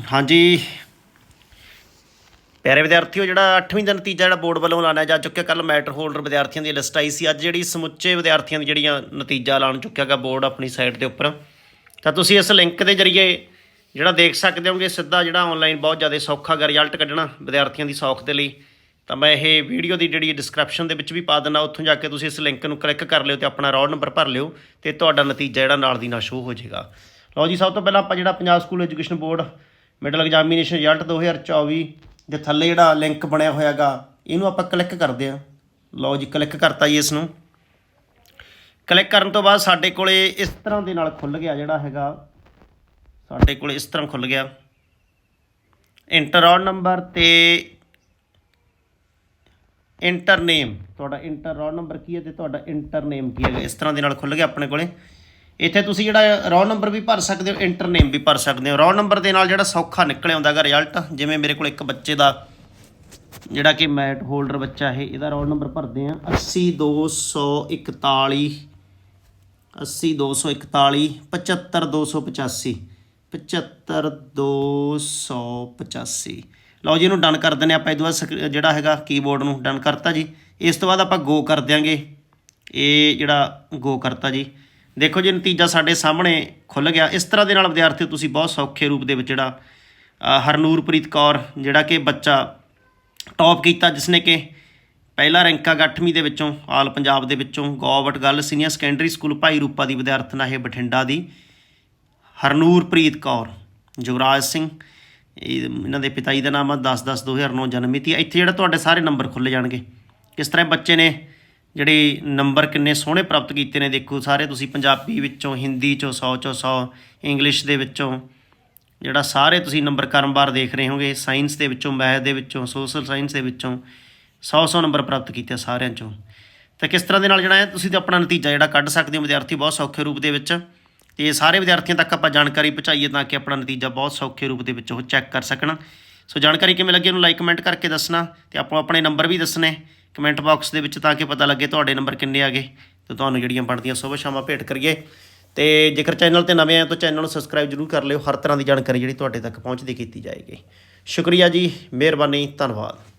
ਹਾਂਜੀ। ਪਿਆਰੇ ਵਿਦਿਆਰਥੀਓ, ਜਿਹੜਾ 8ਵੀਂ ਦਾ ਨਤੀਜਾ ਜਿਹੜਾ ਬੋਰਡ ਵੱਲੋਂ ਐਲਾਨਿਆ ਜਾ ਚੁੱਕਿਆ ਕੱਲ ਮੈਟਰ ਹੋਲਡਰ ਵਿਦਿਆਰਥੀਆਂ ਦੀ ਲਿਸਟ ਆਈ ਸੀ। ਅੱਜ ਜਿਹੜੀ ਸਮੁੱਚੇ ਵਿਦਿਆਰਥੀਆਂ ਦੀ ਜਿਹੜੀਆਂ ਨਤੀਜਾ ਐਲਾਨ ਚੁੱਕਿਆਗਾ ਬੋਰਡ ਆਪਣੀ ਸਾਈਟ ਦੇ ਉੱਪਰ, ਤਾਂ ਤੁਸੀਂ ਇਸ ਲਿੰਕ ਦੇ ਜ਼ਰੀਏ ਜਿਹੜਾ ਦੇਖ ਸਕਦੇ ਹੋਗੇ ਸਿੱਧਾ ਜਿਹੜਾ ਆਨਲਾਈਨ ਬਹੁਤ ਜ਼ਿਆਦਾ ਸੌਖਾ ਗਾ ਰਿਜ਼ਲਟ ਕੱਢਣਾ ਵਿਦਿਆਰਥੀਆਂ ਦੀ ਸੌਖ ਦੇ ਲਈ। ਤਾਂ ਮੈਂ ਇਹ ਵੀਡੀਓ ਦੀ ਜਿਹੜੀ ਡਿਸਕ੍ਰਿਪਸ਼ਨ ਦੇ ਵਿੱਚ ਵੀ ਪਾ ਦਿੰਦਾ, ਉੱਥੋਂ ਜਾ ਕੇ ਤੁਸੀਂ ਇਸ ਲਿੰਕ ਨੂੰ ਕਲਿੱਕ ਕਰ ਲਿਓ ਤੇ ਆਪਣਾ ਰੋਲ ਨੰਬਰ ਭਰ ਲਿਓ ਤੇ ਤੁਹਾਡਾ ਨਤੀਜਾ ਜਿਹੜਾ ਨਾਲ ਦੀ ਨਾਲ ਸ਼ੋ ਹੋ ਜਾਏਗਾ। ਲਓ ਜੀ, ਸਭ ਤੋਂ ਪਹਿਲਾਂ ਆਪਾਂ ਜਿਹੜਾ Punjab school education board middle examination result 2024 ਦੇ ਥੱਲੇ ਜਿਹੜਾ ਲਿੰਕ ਬਣਿਆ ਹੋਇਆਗਾ, ਇਹਨੂੰ ਆਪਾਂ ਕਲਿੱਕ ਕਰਦੇ ਹਾਂ। ਲਓ ਜੀ ਕਲਿੱਕ ਕਰਤਾ ਜੀ ਇਸ ਨੂੰ ਕਲਿੱਕ ਕਰਨ ਤੋਂ ਬਾਅਦ ਸਾਡੇ ਕੋਲੇ ਇਸ ਤਰ੍ਹਾਂ ਦੇ ਨਾਲ ਖੁੱਲ ਗਿਆ ਜਿਹੜਾ ਹੈਗਾ। ਸਾਡੇ ਕੋਲੇ ਇਸ ਤਰ੍ਹਾਂ ਖੁੱਲ ਗਿਆ। ਇੰਟਰ ਰੋਲ ਨੰਬਰ ਤੇ ਇੰਟਰ ਨੇਮ ਤੁਹਾਡਾ ਇੰਟਰ ਰੋਲ ਨੰਬਰ ਕੀ ਹੈ ਤੇ ਤੁਹਾਡਾ ਇੰਟਰ ਨੇਮ ਕੀ ਹੈਗਾ? ਇਸ ਤਰ੍ਹਾਂ ਦੇ ਨਾਲ ਖੁੱਲ ਗਿਆ ਆਪਣੇ ਕੋਲੇ। ਇੱਥੇ ਤੁਸੀਂ ਜਿਹੜਾ ਰੋਲ ਨੰਬਰ ਵੀ ਭਰ ਸਕਦੇ ਹੋ ਇੰਟਰ ਨੇਮ ਵੀ ਭਰ ਸਕਦੇ ਹੋ। ਰੋਲ ਨੰਬਰ ਦੇ ਨਾਲ ਜਿਹੜਾ ਸੌਖਾ ਨਿਕਲ ਆਉਂਦਾ ਹੈਗਾ ਰਿਜ਼ਲਟ ਜਿਵੇਂ ਮੇਰੇ ਕੋਲ ਇੱਕ ਬੱਚੇ ਦਾ ਜਿਹੜਾ ਕਿ ਮੈਟ ਹੋਲਡਰ ਬੱਚਾ ਹੈ ਇਹਦਾ ਰੋਲ ਨੰਬਰ ਭਰਦੇ ਆ 80241 80241 75285 75285 ਲਓ ਜੀ, ਇਹਨੂੰ ਡਨ ਕਰ ਦਿੰਦੇ ਆਪਾਂ। ਇਹਦੇ ਬਾਅਦ ਸਕ- ਜਿਹੜਾ ਹੈਗਾ ਕੀਬੋਰਡ ਨੂੰ ਡਨ ਕਰਤਾ ਜੀ। ਇਸ ਤੋਂ ਬਾਅਦ ਆਪਾਂ ਗੋ ਕਰ ਦਿਆਂਗੇ। ਇਹ ਜਿਹੜਾ ਗੋ ਕਰਤਾ ਜੀ। ਦੇਖੋ ਜੀ, ਨਤੀਜਾ ਸਾਡੇ ਸਾਹਮਣੇ ਖੁੱਲ ਗਿਆ। ਇਸ ਤਰ੍ਹਾਂ ਦੇ ਨਾਲ ਵਿਦਿਆਰਥੀ ਤੁਸੀਂ ਬਹੁਤ ਸੌਖੇ ਰੂਪ ਦੇ ਵਿੱਚ ਜਿਹੜਾ ਹਰਨੂਰਪ੍ਰੀਤ ਕੌਰ, ਜਿਹੜਾ ਕਿ ਬੱਚਾ ਟੌਪ ਕੀਤਾ, ਜਿਸਨੇ ਕਿ ਪਹਿਲਾ ਰੈਂਕ ਆ 8ਵੀਂ ਦੇ ਵਿੱਚੋਂ, ਆਲ ਪੰਜਾਬ ਦੇ ਵਿੱਚੋਂ, ਗੌਵਟ ਗੱਲ ਸੀਨੀਅਰ ਸੈਕੰਡਰੀ ਸਕੂਲ ਭਾਈ ਰੂਪਾ ਦੀ ਵਿਦਿਆਰਥਣ ਇਹ ਬਠਿੰਡਾ ਦੀ। ਹਰਨੂਰਪ੍ਰੀਤ ਕੌਰ ਜੁਗਰਾਜ ਸਿੰਘ ਇਹਨਾਂ ਦੇ ਪਿਤਾ ਜੀ ਦਾ ਨਾਮ ਆ 10/10/2009 ਜਨਮ ਮਿਤੀ ਇੱਥੇ ਜਿਹੜਾ ਤੁਹਾਡੇ ਸਾਰੇ ਨੰਬਰ ਖੁੱਲ ਜਾਣਗੇ। ਕਿਸ ਤਰ੍ਹਾਂ ਬੱਚੇ ਨੇ ਜਿਹੜੇ ਨੰਬਰ ਕਿੰਨੇ ਸੋਹਣੇ ਪ੍ਰਾਪਤ ਕੀਤੇ ਨੇ, ਦੇਖੋ ਸਾਰੇ ਤੁਸੀਂ ਪੰਜਾਬੀ ਵਿੱਚੋਂ, ਹਿੰਦੀ ਚੋਂ 100 ਚੋਂ 100 ਇੰਗਲਿਸ਼ ਦੇ ਵਿੱਚੋਂ, ਜਿਹੜਾ ਸਾਰੇ ਤੁਸੀਂ ਨੰਬਰ ਕਰਮਵਾਰ ਦੇਖ ਰਹੇ ਹੋਗੇ, ਸਾਇੰਸ ਦੇ ਵਿੱਚੋਂ, ਮੈਥ ਦੇ ਵਿੱਚੋਂ, ਸੋਸ਼ਲ ਸਾਇੰਸ ਦੇ ਵਿੱਚੋਂ 100-100 ਨੰਬਰ ਪ੍ਰਾਪਤ ਕੀਤੇ ਸਾਰਿਆਂ ਚੋਂ। ਤਾਂ ਕਿਸ ਤਰ੍ਹਾਂ ਦੇ ਨਾਲ ਜਿਹੜਾ ਹੈ? ਤੁਸੀਂ ਤਾਂ ਆਪਣਾ ਨਤੀਜਾ ਜਿਹੜਾ ਕੱਢ ਸਕਦੇ ਹੋ ਵਿਦਿਆਰਥੀ ਬਹੁਤ ਸੌਖੇ ਰੂਪ ਦੇ ਵਿੱਚ। ਤੇ ਸਾਰੇ ਵਿਦਿਆਰਥੀਆਂ ਤੱਕ ਆਪਾਂ ਜਾਣਕਾਰੀ ਪਹੁੰਚਾਈਏ ਤਾਂ ਕਿ ਆਪਣਾ ਨਤੀਜਾ ਬਹੁਤ ਸੌਖੇ ਰੂਪ ਦੇ ਵਿੱਚ ਉਹ ਚੈੱਕ ਕਰ ਸਕਣ। ਸੋ ਜਾਣਕਾਰੀ ਕਿਵੇਂ ਲੱਗੀ? ਉਹਨੂੰ ਲਾਈਕ ਕਮੈਂਟ ਕਰਕੇ ਦੱਸਣਾ ਤੇ ਆਪਾਂ ਆਪਣੇ ਨੰਬਰ ਵੀ ਦੱਸਣੇ। ਕਮੈਂਟ ਬਾਕਸ ਦੇ ਵਿੱਚ ਤਾਂ ਕਿ ਪਤਾ ਲੱਗੇ ਤੁਹਾਡੇ ਨੰਬਰ ਕਿੰਨੇ ਆ ਗਏ ਤੇ ਤੁਹਾਨੂੰ ਜਿਹੜੀਆਂ ਬਣਦੀਆਂ ਸੁਬਹ ਸ਼ਾਮਾਂ ਭੇਟ ਕਰੀਏ। ਤੇ ਜੇਕਰ ਚੈਨਲ ਤੇ ਨਵੇਂ ਆਏ ਤਾਂ ਚੈਨਲ ਨੂੰ ਸਬਸਕ੍ਰਾਈਬ ਜਰੂਰ ਕਰ ਲਿਓ। ਹਰ ਤਰ੍ਹਾਂ ਦੀ ਜਾਣਕਾਰੀ ਜਿਹੜੀ ਤੁਹਾਡੇ ਤੱਕ ਪਹੁੰਚਦੀ ਕੀਤੀ ਜਾਏਗੀ। ਸ਼ੁਕਰੀਆ ਜੀ, ਮਿਹਰਬਾਨੀ, ਧੰਨਵਾਦ।